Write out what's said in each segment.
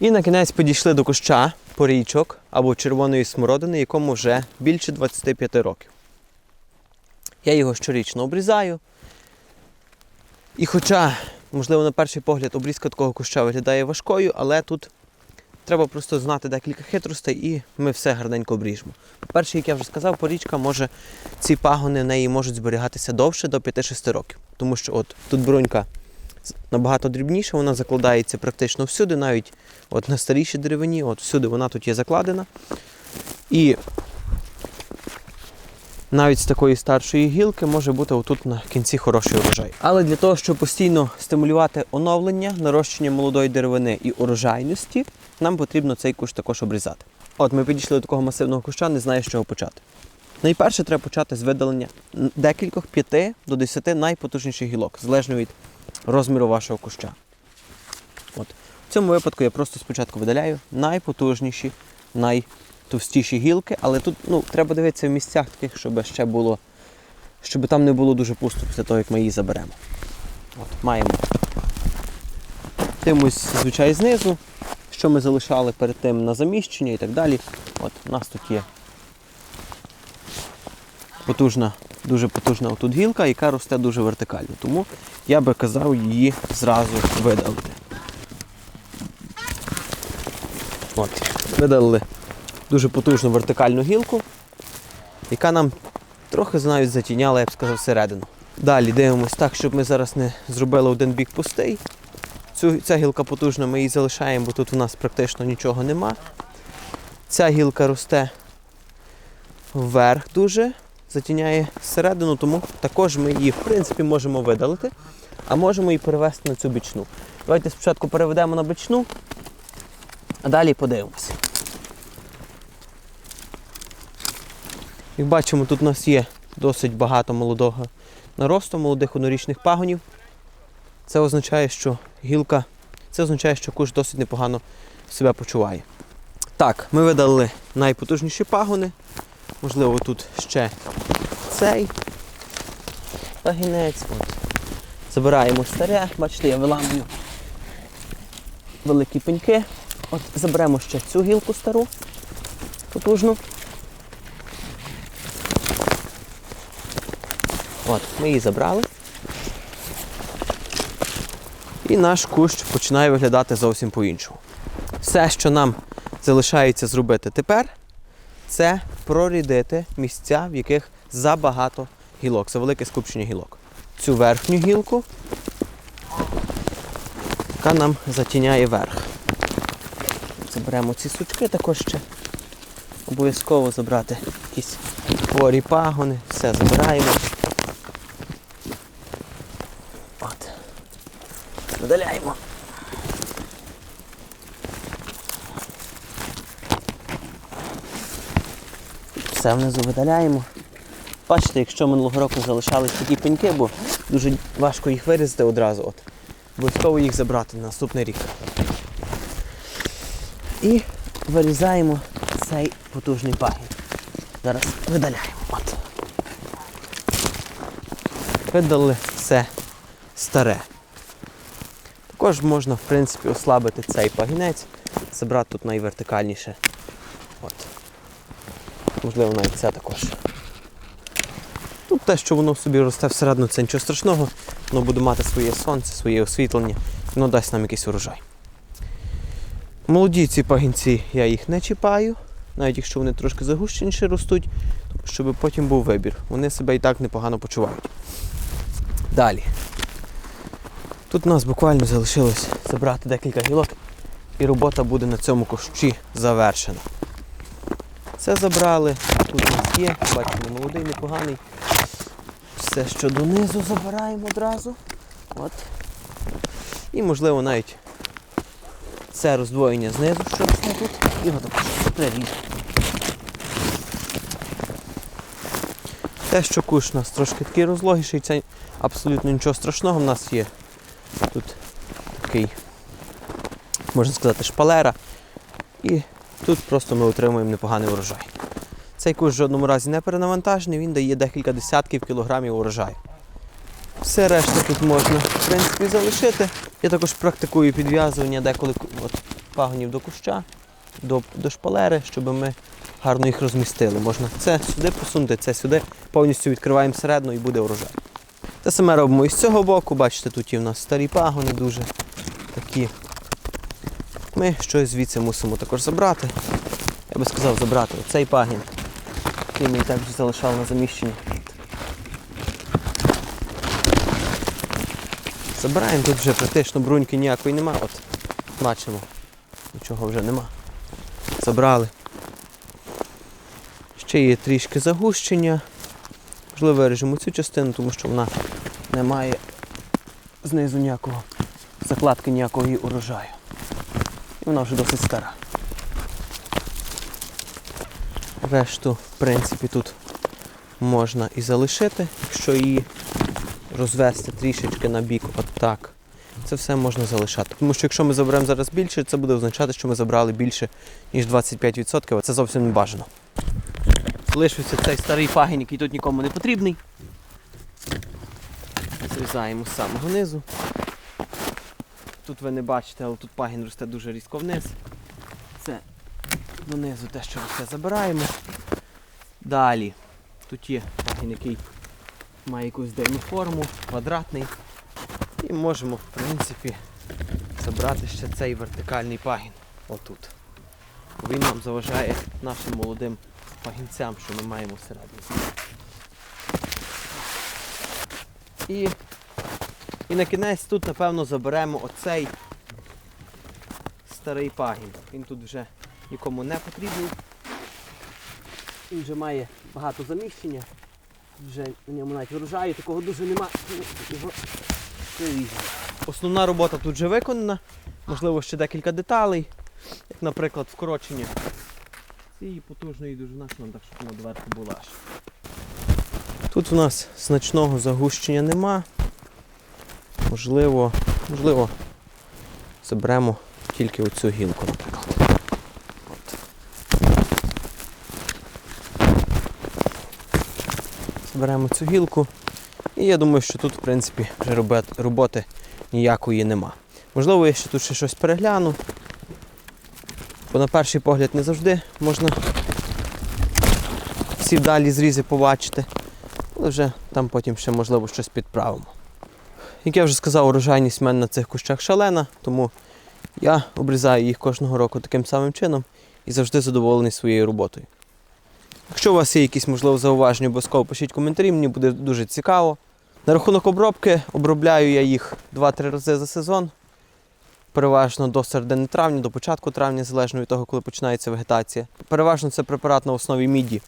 І на кінець підійшли до куща порічок або червоної смородини, якому вже більше 25 років. Я його щорічно обрізаю. І хоча, можливо, на перший погляд обрізка такого куща виглядає важкою, але тут треба просто знати декілька хитростей і ми все гарненько обріжемо. По-перше, як я вже сказав, порічка може, ці пагони в неї можуть зберігатися довше до 5-6 років. Тому що от тут брунька набагато дрібніша, вона закладається практично всюди, навіть от на старішій деревині, от всюди вона тут є закладена. І навіть з такої старшої гілки може бути отут на кінці хороший урожай. Але для того, щоб постійно стимулювати оновлення, нарощення молодої деревини і урожайності, нам потрібно цей кущ також обрізати. От ми підійшли до такого масивного куща, не знаю, з чого почати. Найперше треба почати з видалення декількох 5 до 10 найпотужніших гілок, залежно від розміру вашого куща. От. В цьому випадку я просто спочатку видаляю найпотужніші, найтовстіші гілки, але тут ну, треба дивитися в місцях таких, щоб ще було, щоб там не було дуже пусто після того, як ми її заберемо. От, маємо тимось звичай знизу, що ми залишали перед тим на заміщення і так далі. От, у нас тут є потужна, дуже потужна отут гілка, яка росте дуже вертикально. Тому я би казав її зразу видалити. От, видалили дуже потужну вертикальну гілку, яка нам трохи навіть затіняла, я б сказав, всередину. Далі дивимось так, щоб ми зараз не зробили один бік пустий. Цю, ця гілка потужна, ми її залишаємо, бо тут у нас практично нічого нема. Ця гілка росте вверх дуже, затіняє всередину, тому також ми її в принципі можемо видалити, а можемо її перевести на цю бічну. Давайте спочатку переведемо на бічну, а далі подивимося. Як бачимо, тут у нас є досить багато молодого наросту, молодих однорічних пагонів. Це означає, що гілка, це означає, що куш досить непогано себе почуває. Так, ми видалили найпотужніші пагони. Можливо, тут ще цей пагінець. От. Забираємо старе, бачите, я виламую великі пеньки. От заберемо ще цю гілку стару, потужну. От, ми її забрали. І наш кущ починає виглядати зовсім по-іншому. Все, що нам залишається зробити тепер, це прорідити місця, в яких забагато гілок, це велике скупчення гілок. Цю верхню гілку, яка нам затіняє верх. Заберемо ці сучки також ще. Обов'язково забрати якісь хворі пагони, все забираємо. От. Видаляємо. Все внизу видаляємо. Бачите, якщо минулого року залишались такі пеньки, бо дуже важко їх вирізати одразу. От. Обов'язково їх забрати на наступний рік. І вирізаємо цей потужний пагін. Зараз видаляємо. От. Видали все старе. Також можна, в принципі, ослабити цей пагінець, забрати тут найвертикальніше. От. Можливо, навіть це також. Ну, те, що воно собі росте всередину, це нічого страшного, воно буде мати своє сонце, своє освітлення, воно дасть нам якийсь урожай. Молоді ці пагінці я їх не чіпаю, навіть якщо вони трошки загущеніше ростуть, щоб потім був вибір. Вони себе і так непогано почувають. Далі. Тут у нас буквально залишилось забрати декілька гілок, і робота буде на цьому кущі завершена. Це забрали, тут у нас є, бачимо, молодий, непоганий. Все, що донизу забираємо одразу. От. І можливо навіть це роздвоєння знизу, що тут, його також приріжемо. Те, що куш у нас трошки такий розлогіший, це абсолютно нічого страшного. У нас є тут такий, можна сказати, шпалера. І тут просто ми отримуємо непоганий урожай. Цей куш в жодному разі не перенавантажений, він дає декілька десятків кілограмів урожаю. Все решта тут можна в принципі залишити. Я також практикую підв'язування деколи от, пагонів до куща, до, до шпалери, щоб ми гарно їх розмістили. Можна це сюди посунути, це сюди. Повністю відкриваємо середину і буде урожай. Те саме робимо і з цього боку. Бачите, тут і в нас старі пагони дуже такі. Ми щось звідси мусимо також забрати. Я би сказав забрати оцей пагін, який ми і так вже залишали на заміщенні. Забираємо, тут вже практично бруньки ніякої нема. От, бачимо, нічого вже нема. Забрали. Ще є трішки загущення. Можливо, виріжемо цю частину, тому що вона не має знизу ніякого закладки ніякого урожаю. І вона вже досить стара. Решту, в принципі, тут можна і залишити, якщо її розвести трішечки на бік, от так. Це все можна залишати. Тому що якщо ми заберемо зараз більше, це буде означати, що ми забрали більше, ніж 25%, а це зовсім не бажано. Залишився цей старий пагін, який тут нікому не потрібний. Зрізаємо з самого низу. Тут ви не бачите, але тут пагін росте дуже різко вниз. Це донизу те, що росте, забираємо. Далі. Тут є пагін, який має якусь дивну форму, квадратний. І можемо, в принципі, забрати ще цей вертикальний пагін. Отут. Він нам заважає нашим молодим пагінцям, що ми маємо всередині. І, і на кінець тут, напевно, заберемо оцей старий пагін. Він тут вже нікому не потрібний. Він вже має багато заміщення. Вже на ньому навіть врожаю, такого дуже нема. Основна робота тут вже виконана. Можливо, ще декілька деталей, як, наприклад, вкорочення цієї потужної довжина, що так, щоб вона доверху була. Тут у нас значного загущення нема. Можливо, можливо, заберемо тільки оцю гілку, наприклад. От. Цю гілку. І я думаю, що тут, в принципі, вже робот- роботи ніякої нема. Можливо, я ще тут ще щось перегляну. Бо на перший погляд не завжди можна всі далі зрізи побачити. Але вже там потім ще можливо щось підправимо. Як я вже сказав, урожайність в мене на цих кущах шалена, тому я обрізаю їх кожного року таким самим чином і завжди задоволений своєю роботою. Якщо у вас є якісь можливо зауваження, обов'язково пишіть коментарі, мені буде дуже цікаво. На рахунок обробки обробляю я їх 2-3 рази за сезон. Переважно до середини травня, до початку травня, залежно від того, коли починається вегетація. Переважно це препарат на основі міді.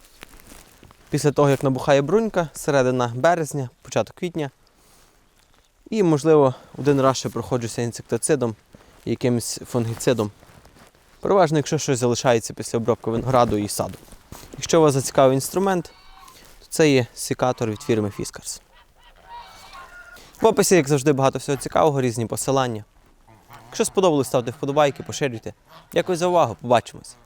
Після того, як набухає брунька, середина березня, початок квітня. І, можливо, один раз ще проходжуся інсектицидом і якимось фунгіцидом. Переважно, якщо щось залишається після обробки винограду і саду. Якщо вас зацікавив інструмент, то це є секатор від фірми Fiskars. В описі, як завжди, багато всього цікавого, різні посилання. Якщо сподобалось, ставте вподобайки, поширюйте. Дякую за увагу, побачимось!